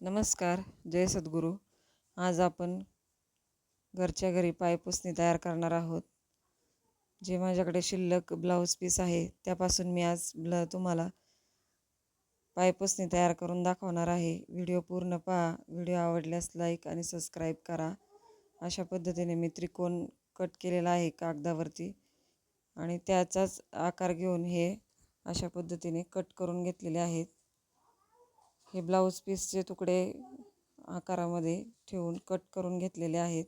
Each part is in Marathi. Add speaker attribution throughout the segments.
Speaker 1: नमस्कार जय सद्गुरू. आज आपण घरच्या घरी पायपुसणी तयार करणार आहोत. जे माझ्याकडे शिल्लक ब्लाऊज पीस आहे त्यापासून मी आज ब्ल तुम्हाला पायपुसणी तयार करून दाखवणार आहे. व्हिडिओ पूर्ण पहा. व्हिडिओ आवडल्यास लाईक आणि सबस्क्राईब करा. अशा पद्धतीने मी त्रिकोण कट केलेला आहे कागदावरती आणि त्याचाच आकार घेऊन हे अशा पद्धतीने कट करून घेतलेले आहेत. हे ब्लाऊज पीसचे तुकडे आकारामध्ये ठेवून कट करून घेतलेले आहेत.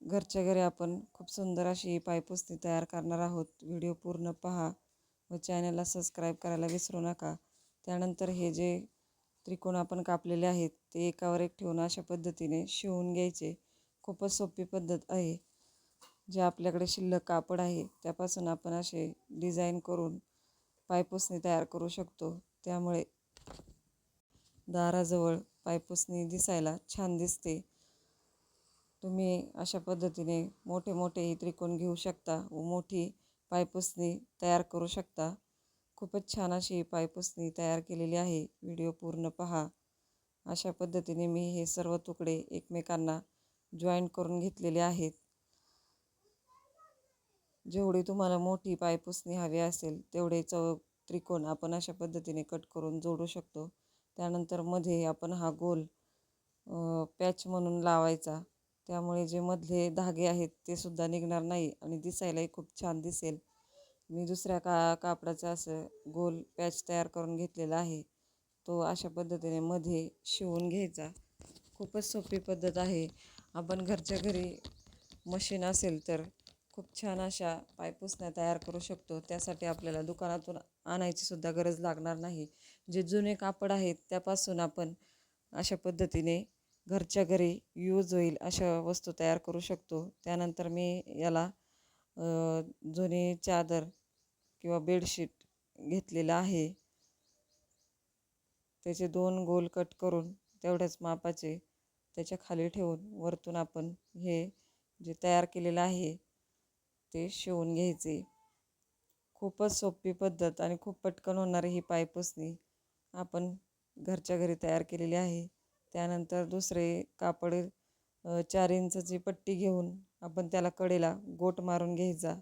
Speaker 1: घरच्या घरी आपण खूप सुंदर अशी पायपुस्ती तयार करणार आहोत. व्हिडिओ पूर्ण पहा व चॅनलला सबस्क्राईब करायला विसरू नका. त्यानंतर हे जे त्रिकोण आपण कापलेले आहेत ते एकावर एक ठेवून अशा पद्धतीने शिवून घ्यायचे. खूपच सोपी पद्धत आहे. जे आपल्याकडे शिल्लक कापड आहे त्यापासून आपण असे डिझाईन करून पायपुसणी तयार करू शकतो. त्यामुळे दाराजवळ पायपुसणी दिसायला छान दिसते. तुम्ही अशा पद्धतीने मोठे मोठेही त्रिकोण घेऊ शकता व मोठी पायपुसणी तयार करू शकता. खूपच छान अशी पायपुसणी तयार केलेली आहे. व्हिडिओ पूर्ण पहा. अशा पद्धतीने मी हे सर्व तुकडे एकमेकांना जॉईन करून घेतलेले आहेत. जेवढी तुम्हाला मोठी पायपुसणी हवी असेल तेवढे चौ त्रिकोण आपण अशा पद्धतीने कट करून जोडू शकतो. त्यानंतरमध्ये आपण हा गोल पॅच म्हणून लावायचा. त्यामुळे जे मधले धागे आहेत ते सुद्धा निघणार नाही आणि दिसायलाही खूप छान दिसेल. मी दुसऱ्या का कापडाचा असं गोल पॅच तयार करून घेतलेला आहे. तो अशा पद्धतीने मध्ये शिवून घ्यायचा. खूपच सोपी पद्धत आहे. आपण घरच्या घरी मशीन असेल तर खूप छान अशा पायपुसण्या तयार करू शकतो. त्यासाठी आपल्याला दुकानातून आणायची सुद्धा गरज लागणार नाही. जे जुने कापड आहेत त्यापासून आपण अशा पद्धतीने घरच्या घरी यूज होईल अशा वस्तू तयार करू शकतो. त्यानंतर मी याला जुनी चादर किंवा बेडशीट घेतलेलं आहे. त्याचे दोन गोल कट करून तेवढ्याच मापाचे त्याच्याखाली ठेवून वरतून आपण हे जे तयार केलेलं आहे ते शिवून घ्यायचे. खूपच सोपी पद्धत आणि खूप पटकन होणारी ही पायपुसणी आपण घरच्या घरी तयार केलेली आहे. त्यानंतर दुसरे कापड चार इंचाची पट्टी घेऊन आपण त्याला कडेला गोट मारून घ्यायचा.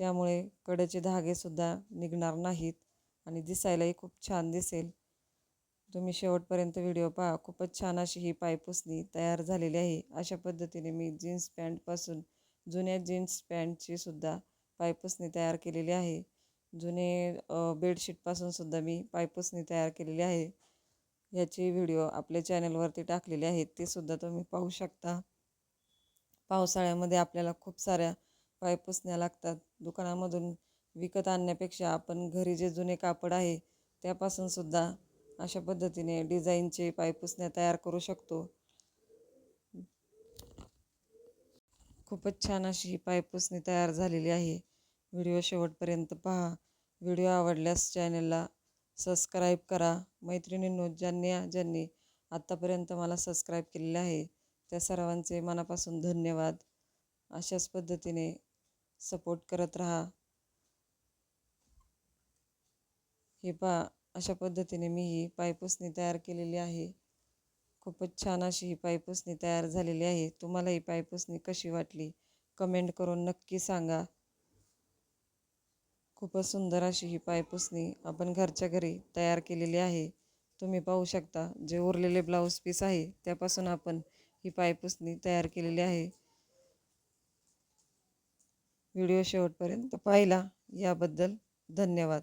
Speaker 1: त्यामुळे कडेचे धागेसुद्धा निघणार नाहीत आणि दिसायलाही खूप छान दिसेल. तुम्ही शेवटपर्यंत व्हिडिओ पहा. खूपच छान अशी ही पायपुसणी तयार झालेली आहे. अशा पद्धतीने मी जीन्स पॅन्टपासून जुन्या जीन्स पॅन्टची सुद्धा पायपुसणी तयार केलेली आहे. जुने बेडशीटपासून सुद्धा मी पायपुसणी तयार केलेली आहे. याचे व्हिडिओ आपल्या चॅनलवरती टाकलेले आहेत ते सुद्धा तुम्ही पाहू शकता. पावसाळ्यामध्ये आपल्याला खूप साऱ्या पायपुसण्या लागतात. दुकानामधून विकत आणण्यापेक्षा आपण घरी जे जुने कापड आहे त्यापासून सुद्धा अशा पद्धतीने डिझाईनचे पायपुसण्या तयार करू शकतो. खूपच छान अशी ही पायपुसणी तयार झालेली आहे. व्हिडिओ शेवटपर्यंत पहा. व्हिडिओ आवडल्यास चॅनलला सबस्क्राईब करा. मैत्रिणींनो ज्यांनी ज्यांनी आत्तापर्यंत मला सबस्क्राईब केलेले आहे त्या सर्वांचे मनापासून धन्यवाद. अशाच पद्धतीने सपोर्ट करत राहा. हे पहा अशा पद्धतीने मी ही पायपुसणी तयार केलेली आहे. खूपच छान अशी ही पायपुसणी तयार झालेली आहे. तुम्हाला ही पायपुसणी कशी वाटली? कमेंट करून नक्की सांगा. खूपच सुंदर अशी ही पायपुसणी आपण घरच्या घरी तयार केलेली आहे. तुम्ही पाहू शकता जे उरलेले ब्लाऊज पीस आहे त्यापासून आपण ही पायपुसणी तयार केलेली आहे. व्हिडिओ शेवटपर्यंत पाहिला. याबद्दल धन्यवाद.